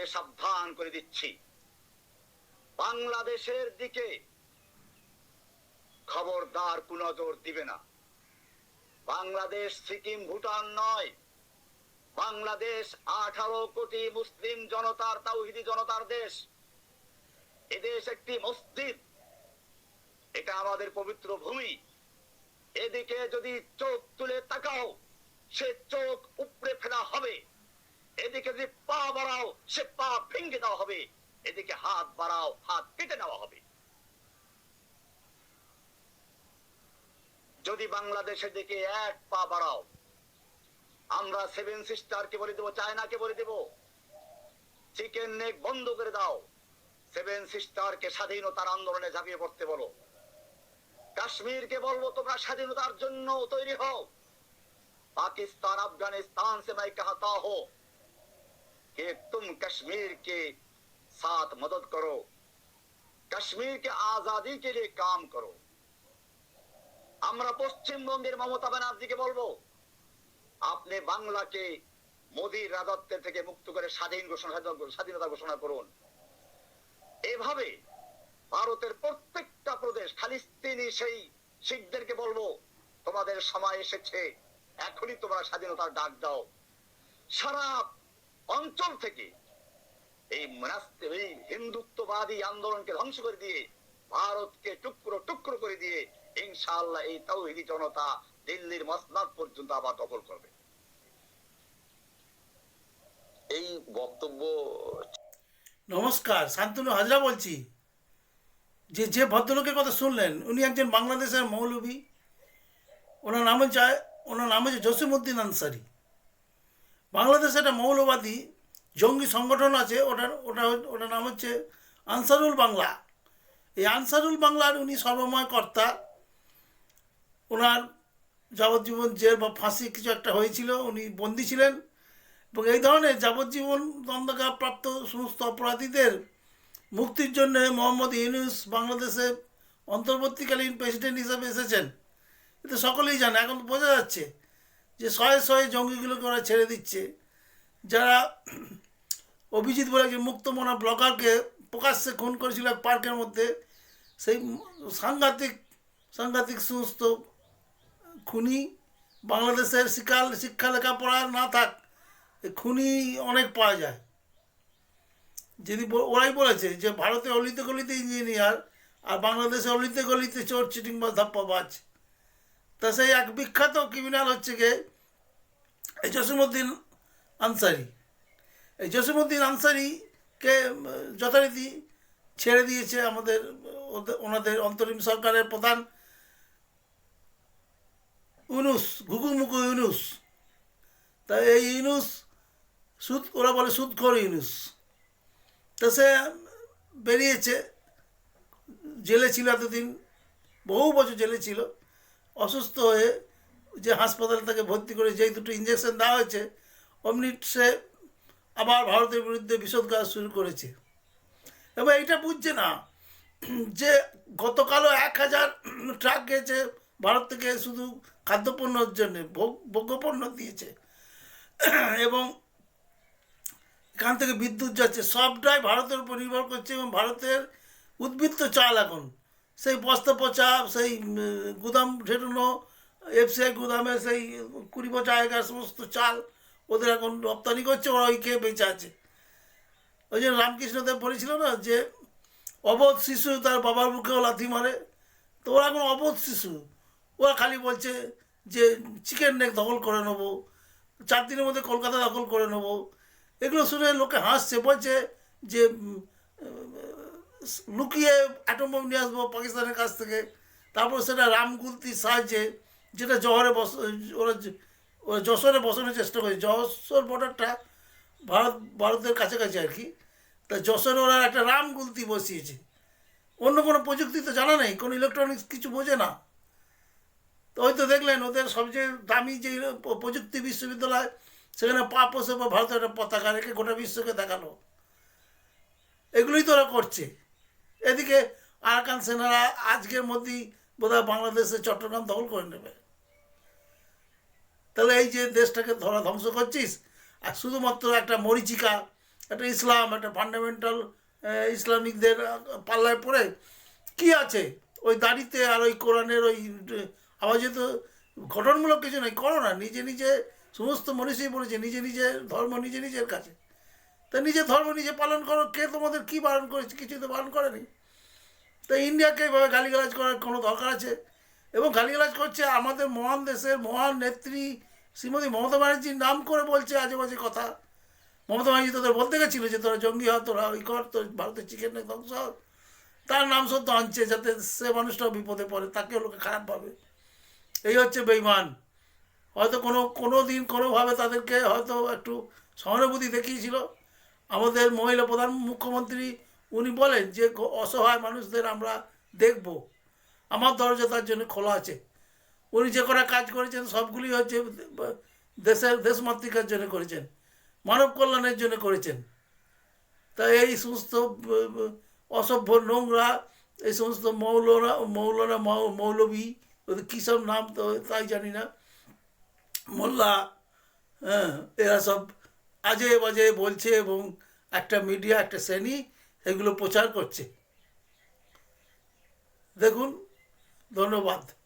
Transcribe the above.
ভারতকে সাবধান করে দিচ্ছি। বাংলাদেশের দিকে খবরদার কুনজর দিবে না। বাংলাদেশ, সিকিম, ভুটান নয়। বাংলাদেশ আঠারো কোটি মুসলিম জনতার, তাওহিদি জনতার দেশ। এদেশ একটি মসজিদ। এটা আমাদের পবিত্র ভূমি। এদিকে যদি চোখ তুলে তাকাও, সে চোখ উপড়ে ফেলা হবে। এদিকে যে পা বাড়াও, সে পা ভেঙে দেওয়া হবে। এদিকে হাত বাড়াও, হাত কেটে নেওয়া হবে। যদি বাংলাদেশের দিকে এক পা বাড়াও, আমরা সেভেন সিস্টার কে বলে দেব চায়না কে বলে দেব। চিকেন নেক বন্ধ করে দাও। সেভেন সিস্টার কে স্বাধীনতার আন্দোলনে ঝাঁপিয়ে পড়তে বলো। কাশ্মীর কে বলব, তোমরা স্বাধীনতার জন্য তৈরি হও। পাকিস্তান, আফগানিস্তান সে ভাই কাহতা হোক कश्मीर के साथ मदद करो कश्मीर के आजादी के लिए काम करो আমরা পশ্চিমবঙ্গের মমতা ব্যানার্জিকে বলবো আপনি বাংলাকে মোদীর রাজত্বের থেকে মুক্ত করে স্বাধীন ঘোষণা স্বাধীনতা ঘোষণা করুন এভাবে ভারতের প্রত্যেকটা প্রদেশ খালিস্তিনি সেই শিখদেরকে বলবো তোমাদের সময় এসেছে এখনই তোমরা স্বাধীনতার ডাক দাও সারা অঞ্চল থেকে এই মনাস্তে এই হিন্দুত্ববাদী আন্দোলনকে ধ্বংস করে দিয়ে ভারতকে টুকরো টুকরো করে দিয়ে ইনশাআল্লাহ এই তৌহিদি জনতা দিল্লির মসনাদ পর্যন্ত আবার দখল করবে। এই বক্তব্য নমস্কার শান্তনু হাজরা বলছি। যে যে ভদ্রলোকের কথা শুনলেন উনি একজন বাংলাদেশের মৌলবী ওনার নাম হচ্ছে ওনার নাম হচ্ছে জসিমুদ্দিন আনসারি। বাংলাদেশে একটা মৌলবাদী জঙ্গি সংগঠন আছে, ওটার, ওটা, ওটার নাম হচ্ছে আনসারুল বাংলা। এই আনসারুল বাংলার উনি সর্বময় কর্তা। ওনার যাবজ্জীবন জেল বা ফাঁসি কিছু একটা হয়েছিল, উনি বন্দী ছিলেন। এবং এই ধরনের যাবজ্জীবন দণ্ডকার প্রাপ্ত সমস্ত অপরাধীদের মুক্তির জন্য মোহাম্মদ ইউনুস বাংলাদেশে অন্তর্বর্তীকালীন প্রেসিডেন্ট হিসাবে এসেছেন। এতে সকলেই জানে, এখন বোঝা যাচ্ছে যে শয়ে শয়ে জঙ্গিগুলোকে ওরা ছেড়ে দিচ্ছে। যারা অভিজিৎ বলে একজন মুক্তমনা ব্লগারকে প্রকাশ্যে খুন করেছিল এক পার্কের মধ্যে। সেই সাংঘাতিক সাংঘাতিক সমস্ত খুনি বাংলাদেশের শিক্ষা শিক্ষা লেখাপড়া না থাক খুনি অনেক পাওয়া যায়। ব- ওরাই বলেছে যে ভারতে অলিতে গলিতে ইঞ্জিনিয়ার আর বাংলাদেশে অলিতে গলিতে চোর, চিটিং বা ধাপ্পাবাজ। তা সেই এক বিখ্যাত ক্রিমিনাল হচ্ছে গিয়ে জসিমুদ্দিন আনসারি। এই জসিমুদ্দিন আনসারিকে যথারীতি ছেড়ে দিয়েছে আমাদের ওনাদের অন্তরিম সরকারের প্রধান ইউনুস ঘুঘুমুখু ইউনুস। তা এই ইউনুস সুদ, ওরা বলে সুদখোর ইউনুস। তা সে বেরিয়েছে, জেলে ছিল এতদিন, বহু বছর জেলে ছিল, অসুস্থ হয়ে যে হাসপাতালে তাকে ভর্তি করে যেই দুটো ইঞ্জেকশন দেওয়া হয়েছে, অমনি সে আবার ভারতের বিরুদ্ধে বিষোদ্গার শুরু করেছে। এবং এটা বুঝছে না যে গতকালও এক হাজার ট্রাক গেছে, ভারত থেকে শুধু খাদ্যপণ্যর জন্য, ভোগ, ভোগ্যপণ্য দিয়েছে। এবং এখান থেকে বিদ্যুৎ যাচ্ছে, সবটাই ভারতের উপর নির্ভর করছে এবং ভারতের উদ্বৃত্ত চাল এখন। সেই বস্তা পচা, সেই গুদাম ঢেটানো এফসিআই গুদামে সেই কুড়ি পচা আগেকার সমস্ত চাল ওদের এখন রপ্তানি করছে, ওরা ওই খেয়ে বেঁচে আছে। ওই জন্য রামকৃষ্ণদেব বলেছিল না যে, অবোধ শিশু তার বাবার মুখেও লাথি মারে। তো ওরা এখন অবোধ শিশু। ওরা খালি বলছে যে চিকেন নেক দখল করে নেব, চার দিনের মধ্যে কলকাতা দখল করে নেব। এগুলো শুনে লোকে হাসছে, বলছে যে লুকিয়ে অ্যাটম বোম নিয়ে আসব পাকিস্তানের কাছ থেকে। তারপর সেটা রামগুলতির সাহায্যে, যেটা জহরে বস ওরা ওরা যশোরে বসানোর চেষ্টা করে। যশোর বর্ডারটা ভারত, ভারতের কাছাকাছি আর কি। তা যশোরে ওরা একটা রাম গুলতি বসিয়েছে। অন্য কোনো প্রযুক্তি তো জানা নেই, কোনো ইলেকট্রনিক্স কিছু বোঝে না। তো হয়তো দেখলেন, ওদের সবচেয়ে দামি যে প্রযুক্তি বিশ্ববিদ্যালয়, সেখানে পা পোষে বা ভারতের একটা পতাকা রেখে গোটা বিশ্বকে দেখাল। এগুলোই তো ওরা করছে। এদিকে আরাকান সেনারা আজকের মধ্যেই বোধহয় বাংলাদেশে চট্টগ্রাম দখল করে নেবে। তাহলে এই যে দেশটাকে ধরা ধ্বংস করছিস, আর শুধুমাত্র একটা মরিচিকা, একটা ইসলাম, একটা ফান্ডামেন্টাল ইসলামিকদের পাল্লায় পড়ে, কি আছে? ওই দাড়িতে আর ওই কোরআনের ওই আওয়াজে তো গঠনমূলক কিছু নেই, করো না, নিজে নিজে সমস্ত মনীষী বলেছে, নিজে নিজে ধর্ম নিজে নিজের কাছে। তা নিজে ধর্ম নিজে পালন করো, কে তোমাদের কি বারণ করেছে? কিছু তো বারণ করেনি। তো ইন্ডিয়াকে এইভাবে গালিগালাজ করার কোনো দরকার আছে? এবং গালিগালাজ করছে আমাদের মহান দেশের মহান নেত্রী শ্রীমতী মমতা ব্যানার্জির নাম করে বলছে আজে বাজে কথা। মমতা ব্যানার্জি তোদের বলতে গেছিল যে তোরা জঙ্গি হ, তোরা ওই কর, তোর ভারতের চিকেন ধ্বংস। তার নাম সত্য আনছে, যাতে সে মানুষটাও বিপদে পড়ে, তাকেও লোকে খারাপ ভাবে। এই হচ্ছে বেইমান। হয়তো কোনো কোনো দিন কোনোভাবে তাদেরকে হয়তো একটু সহানুভূতি দেখিয়েছিল। আমাদের মহিলা প্রধান মুখ্যমন্ত্রী, উনি বলেন যে, অসহায় মানুষদের আমরা দেখব। আমার দরজা তার জন্য খোলা আছে। উনি যে কটা কাজ করেছেন, সবগুলি হচ্ছে দেশের দেশমাতৃকার জন্য করেছেন, মানব কল্যাণের জন্য করেছেন। তা এই সমস্ত, অসভ্য নোংরা, এই সমস্ত মৌলনা মৌলনা, মৌ- মৌলবী কী সব নাম তো তাই জানি না। মোল্লা হ্যাঁ এরা সব আজে বাজে বলছে এবং একটা মিডিয়া, একটা শ্রেণি, এগুলো প্রচার করছে। দেখুন, ধন্যবাদ।